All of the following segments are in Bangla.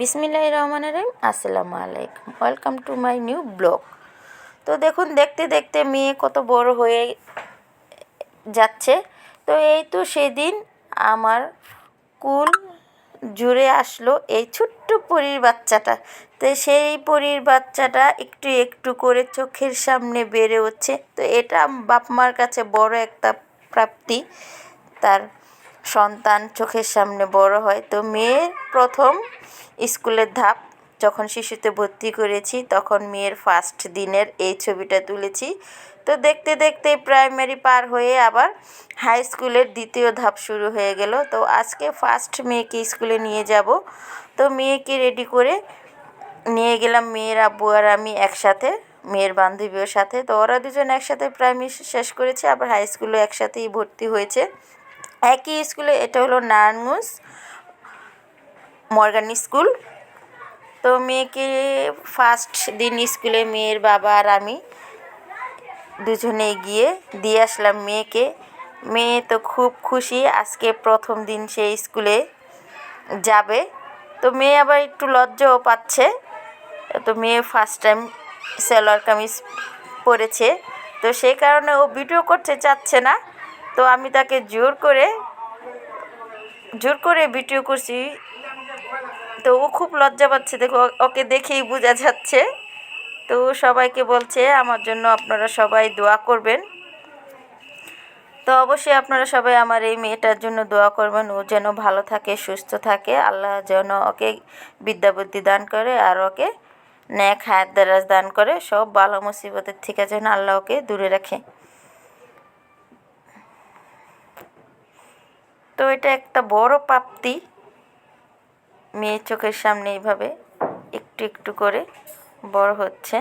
বিসমিল্লাহ রহমানের রহিম। আসসালামু আলাইকুম। Welcome to my new blog তো দেখুন, দেখতে দেখতে মেয়ে কত বড় হয়ে যাচ্ছে। তো এই তো সেদিন আমার কুল জুড়ে আসলো এই ছোট্ট পরীর বাচ্চাটা। তো সেই পরীর বাচ্চাটা একটু একটু করে চোখের সামনে বেড়ে হচ্ছে তো এটা বাপ মার কাছে বড় একটা প্রাপ্তি। তার সন্তান চোখের সামনে বড় হয়। তো মেয়ের প্রথম স্কুলের ধাপ, যখন শিশুতে ভর্তি করেছি, তখন মেয়ের ফার্স্ট দিনের এই ছবিটা তুলেছি। তো দেখতে দেখতে প্রাইমারি পার হয়ে আবার হাই স্কুলের দ্বিতীয় ধাপ শুরু হয়ে গেল। তো আজকে ফার্স্ট মেয়েকে স্কুলে নিয়ে যাব। তো মেয়েকে রেডি করে নিয়ে গেলাম মেয়ের আব্বু আর আমি একসাথে, মেয়ের বান্ধবীর সাথে। তো ওরা দুজন একসাথে প্রাইমারি শেষ করেছে, আবার হাই স্কুলে একসাথেই ভর্তি হয়েছে। একই স্কুলে এটা হলো নারায়ণগঞ্জ মর্গান স্কুল। তো মেয়েকে ফার্স্ট দিন স্কুলে মেয়ের বাবা আর আমি দুজনে গিয়ে দিয়ে আসলাম মেয়েকে। মেয়ে তো খুব খুশি, আজকে প্রথম দিন সে স্কুলে যাবে। তো মেয়ে আবার একটু লজ্জাও পাচ্ছে। তো মেয়ে ফার্স্ট টাইম সেলোয়ার কামিজ পরেছে। তো সেই কারণে ও ভিডিও করতে চাচ্ছে না। তো আমি তাকে জোর করে জোর করে ভিডিও করছি। তো ও খুব লজ্জা পাচ্ছে, দেখো, ওকে দেখেই বোঝা যাচ্ছে। তো সবাইকে বলছে, আমার জন্য আপনারা সবাই দোয়া করবেন। তো অবশ্যই আপনারা সবাই আমার এই মেয়েটার জন্য দোয়া করবেন। ও যেন ভালো থাকে, সুস্থ থাকে। আল্লাহ যেন ওকে বিদ্যা বুদ্ধি দান করে আর ওকে ন্যাক হায়াত দারাজ দান করে। সব ভালো মুসিবতের থেকে যেন আল্লাহ ওকে দূরে রাখে। তো এটা একটা বড় প্রাপ্তি মেয়ের চোখের সামনে এইভাবে একটু একটু করে বড় হচ্ছে।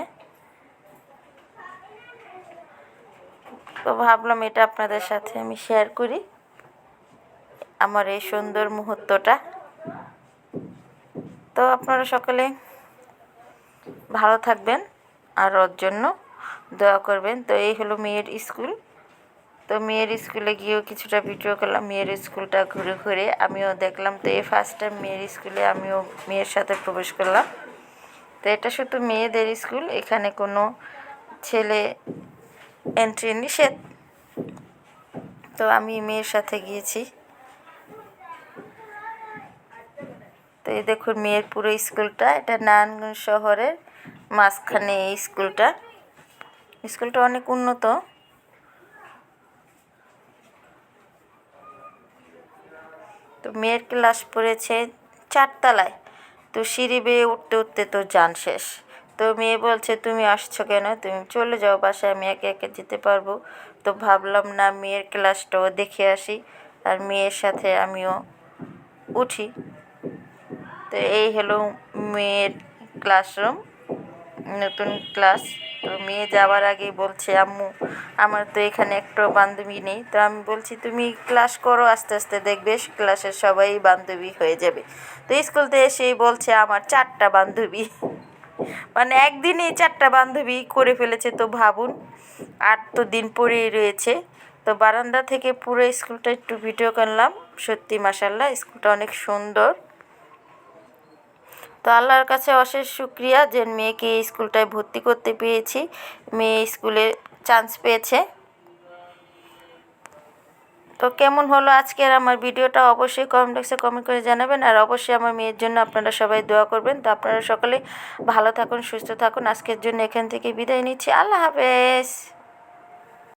তো ভাবলাম এটা আপনাদের সাথে আমি শেয়ার করি আমার এই সুন্দর মুহূর্তটা। তো আপনারা সকলে ভালো থাকবেন আর ওর জন্য দোয়া করবেন। তো এই হলো মেয়ের স্কুল। তো মেয়ের স্কুলে গিয়েও কিছুটা ভিডিও করলাম, মেয়ের স্কুলটা ঘুরে ঘুরে আমিও দেখলাম। তো এই ফার্স্ট টাইম মেয়ের স্কুলে আমিও মেয়ের সাথে প্রবেশ করলাম। তো এটা শুধু মেয়েদের স্কুল, এখানে কোনো ছেলে এন্ট্রি নিষেধ তো আমি মেয়ের সাথে গিয়েছি। তো এই দেখুন মেয়ের পুরো স্কুলটা, এটা নারায়ণগঞ্জ শহরের মাঝখানে এই স্কুলটা। স্কুলটা অনেক উন্নত। মেয়ের ক্লাস পড়েছে চারতলায়। তো সিঁড়ি বেয়ে উঠতে উঠতে তো যান শেষ। তো মেয়ে বলছে, তুমি আসছো কেন? তুমি চলে যাও বাসায়, আমি একে একে যেতে পারব। তো ভাবলাম, না, মেয়ের ক্লাসটাও দেখে আসি। আর মেয়ের সাথে আমিও উঠি। তো এই হলো মেয়ের ক্লাসরুম, নতুন ক্লাস। মেয়ে যাওয়ার আগেই বলছে, আম্মু, আমার তো এখানে একটা বান্ধবী নেই। তো আমি বলছি, তুমি ক্লাস করো, আস্তে আস্তে দেখবে, ক্লাসের সবাই বান্ধবী হয়ে যাবে। তো স্কুল থেকে এসেই বলছে, আমার চারটা বান্ধবী। মানে একদিনেই চারটা বান্ধবী করে ফেলেছে, তো ভাবুন। আর তো দিন পরেই রয়েছে। তো বারান্দা থেকে পুরো স্কুলটা একটু ভিডিও করলাম। সত্যি মাসাল্লাহ স্কুলটা অনেক সুন্দর। তো আল্লাহর কাছে অশেষ শুক্রিয়া যে মেয়েকে এই স্কুলটায় ভর্তি করতে পেরেছি। মেয়ে স্কুলে চান্স পেয়েছে। তো কেমন হলো আজকের আমার ভিডিওটা? অবশ্যই কমেন্ট বক্সে কমেন্ট করে জানাবেন। আর অবশ্যই আমার মেয়ের জন্য আপনারা সবাই দোয়া করবেন। তো আপনারা সকলে ভালো থাকুন, সুস্থ থাকুন। আজকের জন্য এখান থেকে বিদায় নিচ্ছি। আল্লাহ হাফেজ।